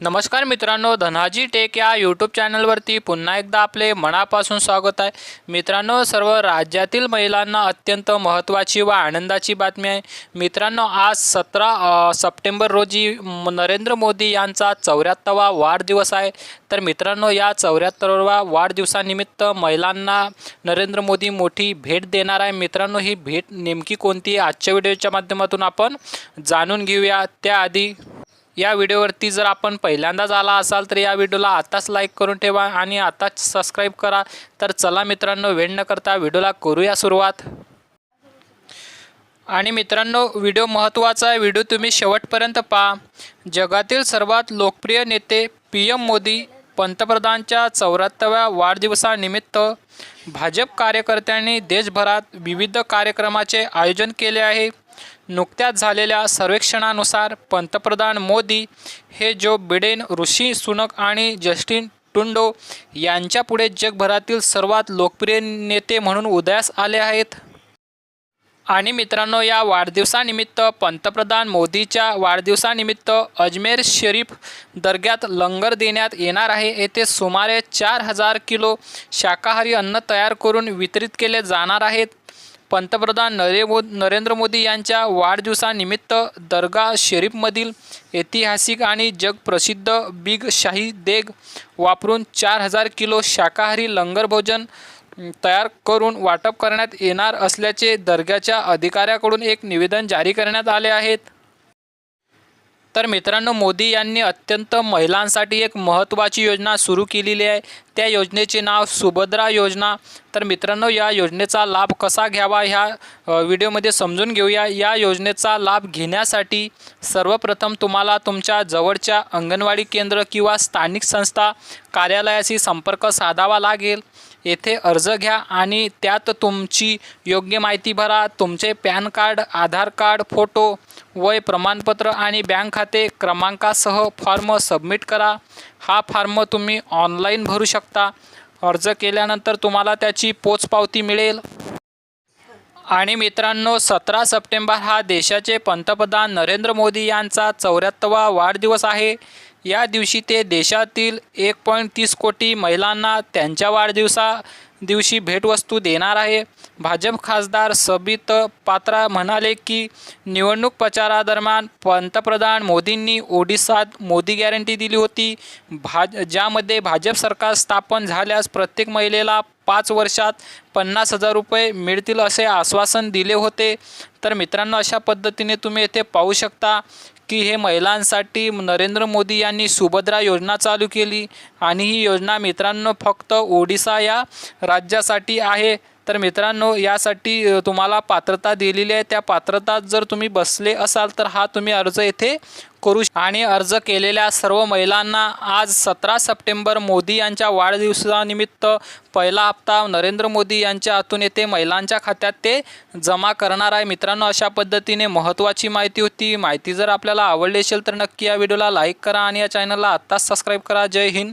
नमस्कार मित्रांनो धनाजी टेक या यूट्यूब चॅनलवरती पुन्हा एकदा आपले मनापासून स्वागत आहे. मित्रांनो सर्व राज्यातील महिलांना अत्यंत महत्त्वाची व आनंदाची बातमी आहे. मित्रांनो आज सतरा सप्टेंबर रोजी नरेंद्र मोदी यांचा चौऱ्याहत्तरवा वाढदिवस आहे. तर मित्रांनो या चौऱ्याहत्तरवा वाढदिवसानिमित्त महिलांना नरेंद्र मोदी मोठी भेट देणार आहे. मित्रांनो ही भेट नेमकी कोणती आजच्या व्हिडिओच्या माध्यमातून आपण जाणून घेऊया. त्याआधी या व्हिडिओवरती जर आपण पहिल्यांदाच आला असाल तर या व्हिडिओला आताच लाईक करून ठेवा आणि आताच सबस्क्राईब करा. तर चला मित्रांनो वेळ न करता व्हिडिओला करूया सुरुवात. आणि मित्रांनो व्हिडिओ महत्त्वाचा आहे. व्हिडिओ तुम्ही शेवटपर्यंत पहा. जगातील सर्वात लोकप्रिय नेते पी एम मोदी पंतप्रधानच्या चौऱ्याहत्तव्या वाढदिवसानिमित्त भाजप कार्यकर्त्यांनी देशभरात विविध कार्यक्रमाचे आयोजन केले आहे. नुकत्याच झालेल्या सर्वेक्षणानुसार पंतप्रधान मोदी हे जो बिडेन ऋषी सुनक आणि जस्टिन टुंडो यांच्यापुढे जगभरातील सर्वात लोकप्रिय नेते म्हणून उदयास आले आहेत. आणि मित्रांनो या वाढदिवसानिमित्त पंतप्रधान मोदीच्या वाढदिवसानिमित्त अजमेर शरीफ दर्ग्यात लंगर देण्यात येणार आहे. येथे सुमारे चार हजार किलो शाकाहारी अन्न तयार करून वितरित केले जाणार आहेत. पंतप्रधान नरे मो नरेंद्र मोदी यांच्या वाढदिवसानिमित्त दर्गा शरीफमधील ऐतिहासिक आणि जगप्रसिद्ध बिग शाही देग वापरून चार हजार किलो शाकाहारी लंगर भोजन तयार करून वाटप करण्यात येणार असल्याचे दर्ग्याच्या अधिकाऱ्याकडून एक निवेदन जारी करण्यात आले आहेत. तर मित्रांनो मोदी यांनी अत्यंत महिलांसाठी एक महत्त्वाची योजना सुरू केलेली आहे. त्या योजनेचे नाव सुभद्रा योजना. तर मित्रांनो या योजनेचा लाभ कसा घ्यावा ह्या व्हिडिओमध्ये समजून घेऊया. या योजनेचा लाभ घेण्यासाठी सर्वप्रथम तुम्हाला तुमच्या जवळच्या अंगणवाडी केंद्र किंवा स्थानिक संस्था कार्यालयाशी संपर्क साधावा लागेल. येथे अर्ज घ्या आणि त्यात तुमची योग्य माहिती भरा. तुमचे PAN card Aadhaar card photo वय प्रमाणपत्र आणि बँक खाते क्रमांकासह फॉर्म सबमिट करा. हा फॉर्म तुम्ही ऑनलाईन भरू शकता. अर्ज केल्यानंतर तुम्हाला त्याची पोचपावती मिळेल. आणि मित्रांनो सतरा सप्टेंबर हा देशाचे पंतप्रधान नरेंद्र मोदी यांचा चौऱ्याहत्तरवा वाढदिवस आहे. या दिवशी ते देशातील एक पॉईंट तीस कोटी महिलांना त्यांच्या वाढदिवसा दिवशी भेटवस्तू देणार आहे. भाजप खासदार सबित पात्रा म्हणाले की निवडणूक प्रचारादरम्यान पंतप्रधान मोदींनी ओडिसात मोदी गॅरंटी दिली होती. भाज ज्यामध्ये भाजप सरकार स्थापन झाल्यास प्रत्येक महिलेला पाच वर्षात पन्नास हजार रुपये मिळतील असे आश्वासन दिले होते. तर मित्रांनो अशा पद्धतीने तुम्ही येथे पाहू शकता की हे महिलांसाठी नरेंद्र मोदी यांनी सुभद्रा योजना चालू केली आणि ही योजना मित्रांनो फक्त ओडिसा या राज्यासाठी आहे. तर मित्रांनो यासाठी तुम्हाला पात्रता दिलेली आहे. त्या पात्रतात जर तुम्ही बसले असाल तर हा तुम्ही अर्ज येथे करू श- आणि अर्ज केलेल्या सर्व महिलांना आज सतरा सप्टेंबर मोदी यांच्या वाढदिवसानिमित्त पहिला हप्ता नरेंद्र मोदी यांच्या हातून येथे महिलांच्या खात्यात ते जमा करणार आहे. मित्रांनो अशा पद्धतीने महत्त्वाची माहिती होती. माहिती जर आपल्याला आवडली असेल तर नक्की या व्हिडिओला लाईक करा आणि या चॅनलला आत्ताच सबस्क्राईब करा. जय हिंद.